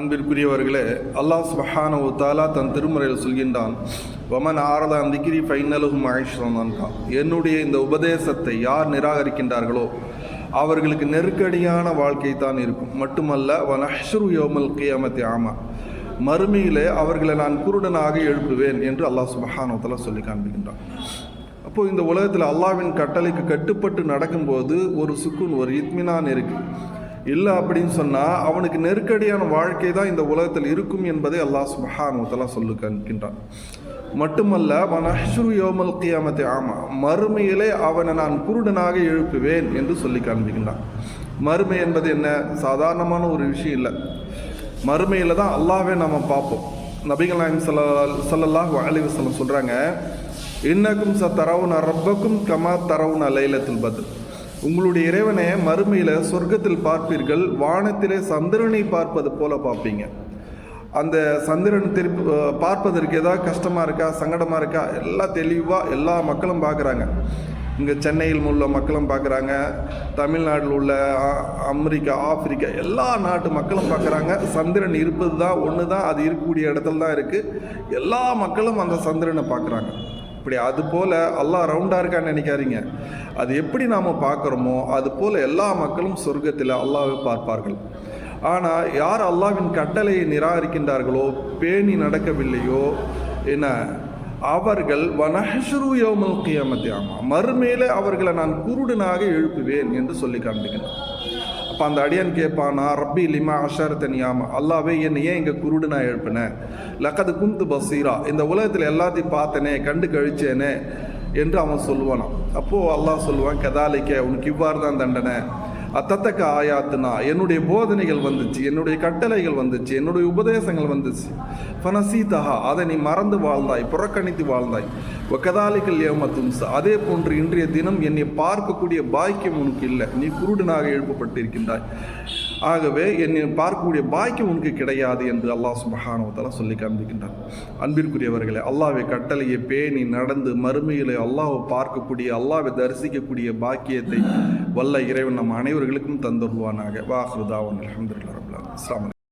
அன்பிற்குரியவர்களே அல்லாஹ் சுபஹானஹு தாலா தன் திருமுறையில் சொல்கின்றான் வமன் ஆரதா திகிரி ஃபைனலுகும் ஆயிஷ்தான் என்னுடைய இந்த உபதேசத்தை யார் நிராகரிக்கின்றார்களோ அவர்களுக்கு நெருக்கடியான வாழ்க்கை தான் இருக்கும். மட்டுமல்ல வனஹ்ஷுரு யோமல் கியாமத்தி ஆமா மறுமையிலே அவர்களை நான் குருடனாக எழுப்புவேன் என்று அல்லாஹ் சுபஹானஹு சொல்லி காண்பிக்கின்றான். அப்போது இந்த உலகத்தில் அல்லாவின் கட்டளைக்கு கட்டுப்பட்டு நடக்கும்போது ஒரு சுக்குன் ஒரு இத்மினான் இருக்குது இல்லை அப்படின்னு சொன்னால் அவனுக்கு நெருக்கடியான வாழ்க்கை தான் இந்த உலகத்தில் இருக்கும் என்பதை அல்லாஹ் சுபஹானுவத்தெல்லாம் சொல்லுக்கின்றான் மட்டுமல்ல மனஹ்ரு யோமல் கியாமத்தை ஆமா. மறுமையிலே அவனை நான் குருடனாக எழுப்புவேன் என்று சொல்லி காண்பிக்கின்றான். மறுமை என்பது என்ன? சாதாரணமான ஒரு விஷயம் இல்லை. மறுமையில் தான் அல்லாவே நம்ம பார்ப்போம். நபிகள் நாயம் சல்லா சல்லல்லாஹு அலைஹி வஸல்லம் சொல்கிறாங்க இன்னக்கும் ச தரவுன ரப்பக்கும் கமா தரவுன லைலத்தில் பதில் உங்களுடைய இறைவனை மறுமையில் சொர்க்கத்தில் பார்ப்பீர்கள் வானத்திலே சந்திரனை பார்ப்பது போல பார்ப்பீங்க. அந்த சந்திரன் திருப்பி பார்ப்பதற்கு ஏதாவது கஷ்டமாக இருக்கா சங்கடமாக இருக்கா? எல்லாம் தெளிவாக எல்லா மக்களும் பார்க்குறாங்க. இங்கே சென்னையில் உள்ள மக்களும் பார்க்குறாங்க தமிழ்நாட்டில் உள்ள அமெரிக்கா ஆப்பிரிக்கா எல்லா நாட்டு மக்களும் பார்க்குறாங்க. சந்திரன் இருப்பது தான் ஒன்று தான் அது இருக்கக்கூடிய இடத்துல தான் இருக்குது எல்லா மக்களும் அந்த சந்திரனை பார்க்குறாங்க. இப்படி அது போல் அல்லாஹ் ரவுண்டாக இருக்கான்னு நினைக்காதீங்க. அது எப்படி நாம் பார்க்குறோமோ அது போல் எல்லா மக்களும் சொர்க்கத்தில் அல்லாவை பார்ப்பார்கள். ஆனால் யார் அல்லாவின் கட்டளையை நிராகரிக்கின்றார்களோ பேணி நடக்கவில்லையோ என்ன? அவர்கள் வனஹ்ஷுரு யௌமல் கியாமத்தி மறுமையில் அவர்களை நான் குருடனாக எழுப்புவேன் என்று சொல்லி காண்பிக்கிறேன் அப்போ அந்த அடியான் கேட்பானா ரப்பி லிமா அஷரத்தனியாம அல்லாவே என்னை ஏன் இங்கே குருடு நான் எழுப்பினேன் லக்கது குந்து பசீரா. இந்த உலகத்தில் எல்லாத்தையும் பார்த்தனே கண்டு கழிச்சேனே என்று அவன் சொல்லுவானான் அப்போது அல்லாஹ் சொல்லுவான் கதாலிக்க உனக்கு இவ்வாறு தான் தண்டனை. அத்தத்தக்க ஆயாத்துனா என்னுடைய போதனைகள் வந்துச்சு என்னுடைய கட்டளைகள் வந்துச்சு என்னுடைய உபதேசங்கள் வந்துச்சு. ஃபனசீதஹா அதை நீ மறந்து வாழ்ந்தாய் புறக்கணித்து வாழ்ந்தாய். ஒக்கதாலிகள் ஏமத்தும்ச அதே போன்று இன்றைய தினம் என்னை பார்க்கக்கூடிய பாக்கியம் உனக்கு இல்லை. நீ குருடனாக எழுப்பப்பட்டிருக்கின்றாய். ஆகவே என்னை பார்க்கக்கூடிய பாக்கியம் உனக்கு கிடையாது என்று அல்லாஹ் சுபஹானவத்தால் சொல்லி காண்பிக்கின்றான். அன்பிற்குரியவர்களே அல்லாவை கட்டளையை பேணி நடந்து மறுமையிலே அல்லாவை பார்க்கக்கூடிய அல்லாவை தரிசிக்கக்கூடிய பாக்கியத்தை வல்ல இறைவன் நம் அனைவர்களுக்கும் தந்துருவானாக வாஹ்ருதாவன் அலமதுல்லா ரபுல்லா அஸ்லாம்